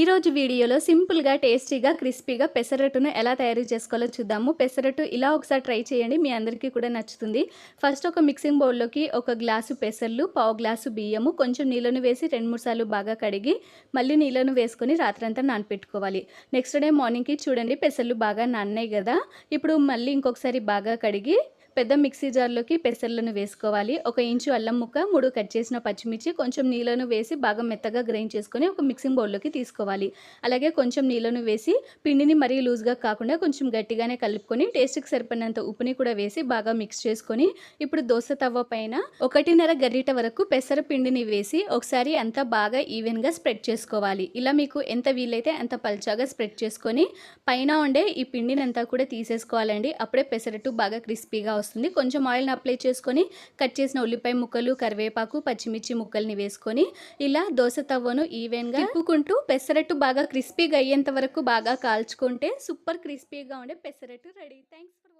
ఈరోజు వీడియోలో సింపుల్గా టేస్టీగా క్రిస్పీగా పెసరట్టును ఎలా తయారు చేసుకోవాలో చూద్దాము. పెసరట్టు ఇలా ఒకసారి ట్రై చేయండి మీ అందరికీ కూడా నచ్చుతుంది. ఫస్ట్ ఒక మిక్సింగ్ బౌల్లోకి ఒక గ్లాసు పెసర్లు పావు గ్లాసు బియ్యము కొంచెం నీళ్ళను వేసి రెండు మూడు సార్లు బాగా కడిగి మళ్ళీ నీళ్ళను వేసుకొని రాత్రంతా నానపెట్టుకోవాలి. నెక్స్ట్ డే మార్నింగ్కి చూడండి పెసర్లు బాగా నాన్నాయి కదా. ఇప్పుడు మళ్ళీ ఇంకొకసారి బాగా కడిగి పెద్ద మిక్సీ జార్లోకి పెసర్లను వేసుకోవాలి. ఒక ఇంచు అల్లం ముక్క మూడు కట్ చేసిన పచ్చిమిర్చి కొంచెం నీళ్ళను వేసి బాగా మెత్తగా గ్రైండ్ చేసుకొని ఒక మిక్సింగ్ బౌల్లోకి తీసుకోవాలి. అలాగే కొంచెం నీళ్ళను వేసి పిండిని మరీ లూజ్గా కాకుండా కొంచెం గట్టిగానే కలుపుకొని టేస్ట్కి సరిపడినంత ఉప్పుని కూడా వేసి బాగా మిక్స్ చేసుకొని ఇప్పుడు దోశ తవ్వ పైన ఒకటిన్నర గరిట వరకు పెసర పిండిని వేసి ఒకసారి అంతా బాగా ఈవెన్గా స్ప్రెడ్ చేసుకోవాలి. ఇలా మీకు ఎంత వీలైతే అంత పల్చాగా స్ప్రెడ్ చేసుకొని పైన ఉండే ఈ పిండిని అంతా కూడా తీసేసుకోవాలండి. అప్పుడే పెసరట్టు బాగా క్రిస్పీగా వస్తుంది. కొంచెం ఆయిల్ని అప్లై చేసుకొని కట్ చేసిన ఉల్లిపాయ ముక్కలు కరివేపాకు పచ్చిమిర్చి ముక్కల్ని వేసుకొని ఇలా దోశ తవ్వను ఈవెన్గా తిప్పుకుంటూ పెసరట్టు బాగా క్రిస్పీగా అయ్యేంత వరకు బాగా కాల్చుకుంటే సూపర్ క్రిస్పీగా ఉండే పెసరట్టు రెడీ. Thanks for